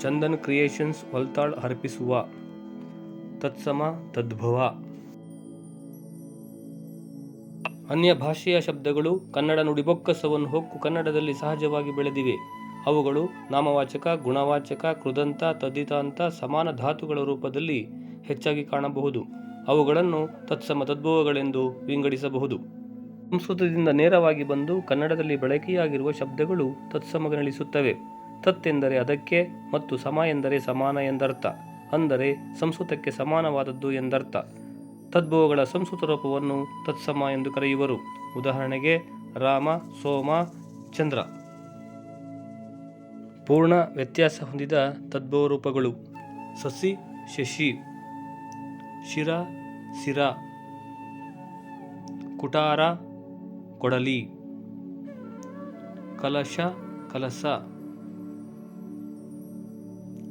Chandan creations ಹೊಲ್ತಾಳ್ ಅರ್ಪಿಸುವ ತತ್ಸಮ ತದ್ಭವ. ಅನ್ಯ ಭಾಷೆಯ ಶಬ್ದಗಳು ಕನ್ನಡ ನುಡಿಬೊಕ್ಕಸವನ್ನು ಹೊಕ್ಕು ಕನ್ನಡದಲ್ಲಿ ಸಹಜವಾಗಿ ಬೆಳೆದಿವೆ. ಅವುಗಳು ನಾಮವಾಚಕ, ಗುಣವಾಚಕ, ಕೃದಂತ ತದ್ದಿತಾಂತ ಸಮಾನ ಧಾತುಗಳ ರೂಪದಲ್ಲಿ ಹೆಚ್ಚಾಗಿ ಕಾಣಬಹುದು. ಅವುಗಳನ್ನು ತತ್ಸಮ ತದ್ಭವಗಳೆಂದು ವಿಂಗಡಿಸಬಹುದು. ಸಂಸ್ಕೃತದಿಂದ ನೇರವಾಗಿ ಬಂದು ಕನ್ನಡದಲ್ಲಿ ಬಳಕೆಯಾಗಿರುವ ಶಬ್ದಗಳು ತತ್ಸಮಗಳೆನಿಸುತ್ತವೆ ತತ್ ಎಂದರೆ ಅದಕ್ಕೆ ಮತ್ತು ಸಮ ಎಂದರೆ ಸಮಾನ ಎಂದರ್ಥ, ಅಂದರೆ ಸಂಸ್ಕೃತಕ್ಕೆ ಸಮಾನವಾದದ್ದು ಎಂದರ್ಥ. ತದ್ಭವಗಳ ಸಂಸ್ಕೃತ ರೂಪವನ್ನು ತತ್ಸಮ ಎಂದು ಕರೆಯುವರು. ಉದಾಹರಣೆಗೆ, ರಾಮ, ಸೋಮ, ಚಂದ್ರ. ಪೂರ್ಣ ವ್ಯತ್ಯಾಸ ಹೊಂದಿದ ತದ್ಭವ ರೂಪಗಳು. ಸಸಿ, ಶಶಿ. ಶಿರ ಸಿರ ಕುಟಾರ, ಕೊಡಲಿ. ಕಲಶ, ಕಲಸ.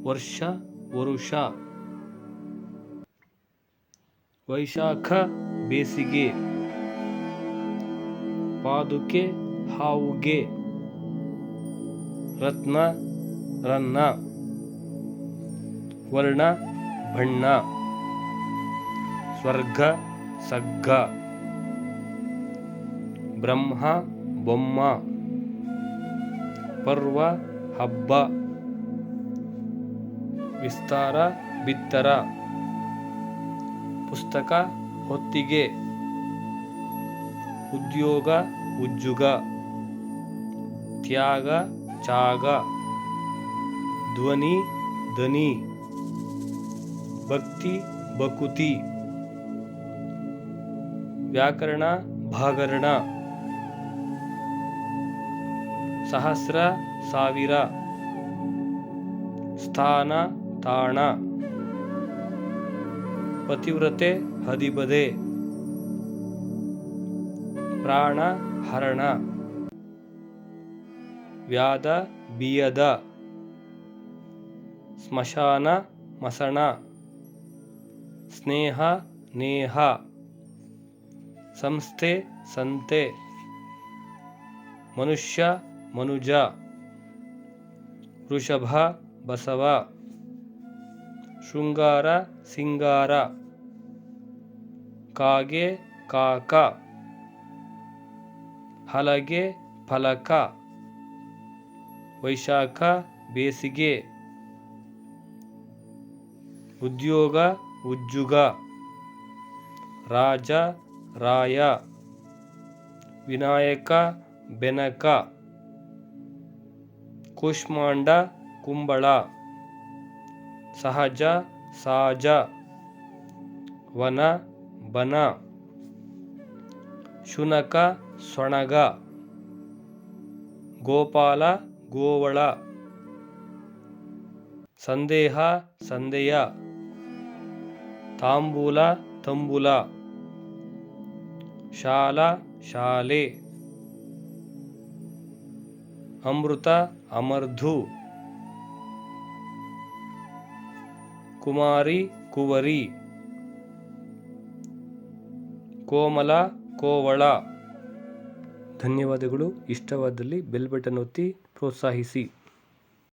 ವರ್ಷ ವರುಷ. ವೈಶಾಖ ಬೇಸಿಗೆ. ಪಾದುಕೆ ಹಾವುಗೆ. ರತ್ನ ರನ್ನ. ವರ್ಣ ಬಣ್ಣ. ಸ್ವರ್ಗ ಸಗ್ಗ. ಬ್ರಹ್ಮ ಬೊಮ್ಮ. ಪರ್ವ ಹಬ್ಬ. ವಿಸ್ತಾರ, ಬಿತ್ತರ ಪುಸ್ತಕ ಹೊತ್ತಿಗೆ. ಉದ್ಯೋಗ, ಉಜ್ಜುಗ. ತ್ಯಾಗ ಚಾಗ ಧ್ವನಿ ಧ್ವನಿ. ಭಕ್ತಿ ಬಕುತಿ ವ್ಯಾಕರಣ, ಭಾಗರಣ. ಸಹಸ್ರ, ಸಾವಿರ. ಸ್ಥಾನ ತಾಣ. ಪತಿವ್ರತೆ ಹದಿಬದೆ. ಪ್ರಾಣ ಹರಣ. ವ್ಯಾದ ಬಿಯದ. ಸ್ಮಶಾನ ಮಸಣ. ಸ್ನೇಹ ನೇಹ. ಸಂಸ್ಥೆ ಸಂತೆ. ಮನುಷ್ಯ ಮನುಜ. ವೃಷಭ ಬಸವ. ಶೃಂಗಾರ ಸಿಂಗಾರ. ಕಾಗೆ ಕಾಕ. ಹಲಗೆ ಫಲಕ. ವೈಶಾಖ ಬೇಸಿಗೆ. ಉದ್ಯೋಗ ಉಜ್ಜುಗ. ರಾಜ ರಾಯ. ವಿನಾಯಕ ಬೆನಕ. ಕುಷ್ಮಾಂಡ ಕುಂಬಳ. ಸಹಜ, ಸಾಜ, ವನ, ಬನ, ಶುನಕ, ಸೊಣಗ, ಗೋಪಾಲ, ಗೋವಳ, ಸಂದೇಹ, ಸಂದೇಯ, ತಾಂಬೂಲ, ತಂಬುಲ, ಶಾಲ, ಶಾಲೆ, ಅಮೃತ, ಅಮರ್ಧು. ಕುಮಾರಿ ಕುವರಿ. ಕೋಮಲ ಕೋವಳ. ಧನ್ಯವಾದಗಳು. ಇಷ್ಟವಾದಲ್ಲಿ ಬೆಲ್ ಬಟನ್ ಒತ್ತಿ ಪ್ರೋತ್ಸಾಹಿಸಿ.